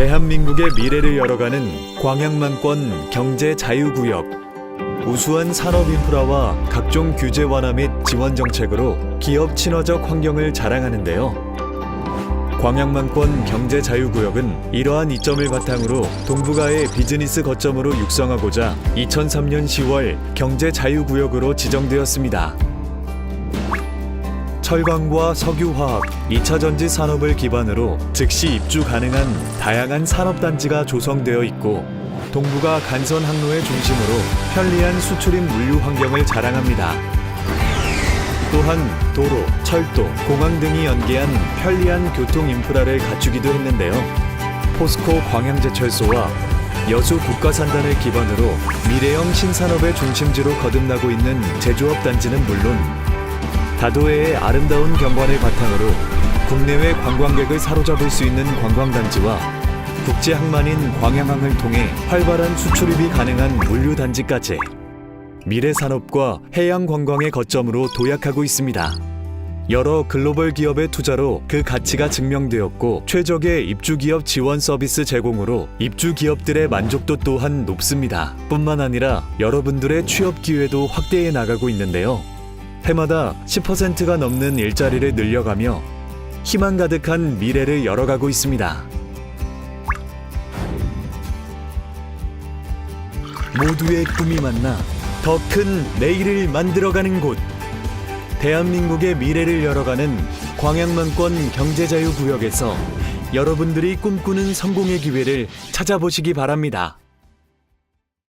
대한민국의 미래를 열어가는 광양만권 경제 자유구역. 우수한 산업 인프라와 각종 규제 완화 및 지원 정책으로 기업 친화적 환경을 자랑하는데요. 광양만권 경제 자유구역은 이러한 이점을 바탕으로 동북아의 비즈니스 거점으로 육성하고자 2003년 10월 경제 자유구역으로 지정되었습니다. 철강과 석유화학, 2차 전지 산업을 기반으로 즉시 입주 가능한 다양한 산업단지가 조성되어 있고 동북아 간선 항로의 중심으로 편리한 수출입 물류 환경을 자랑합니다. 또한 도로, 철도, 공항 등이 연계한 편리한 교통 인프라를 갖추기도 했는데요. 포스코 광양제철소와 여수 국가산단을 기반으로 미래형 신산업의 중심지로 거듭나고 있는 제조업 단지는 물론 다도해의 아름다운 경관을 바탕으로 국내외 관광객을 사로잡을 수 있는 관광단지와 국제 항만인 광양항을 통해 활발한 수출입이 가능한 물류 단지까지 미래 산업과 해양 관광의 거점으로 도약하고 있습니다. 여러 글로벌 기업의 투자로 그 가치가 증명되었고 최적의 입주 기업 지원 서비스 제공으로 입주 기업들의 만족도 또한 높습니다. 뿐만 아니라 여러분들의 취업 기회도 확대해 나가고 있는데요. 해마다 10%가 넘는 일자리를 늘려가며 희망 가득한 미래를 열어가고 있습니다. 모두의 꿈이 만나 더 큰 내일을 만들어가는 곳. 대한민국의 미래를 열어가는 광양만권 경제자유구역에서 여러분들이 꿈꾸는 성공의 기회를 찾아보시기 바랍니다.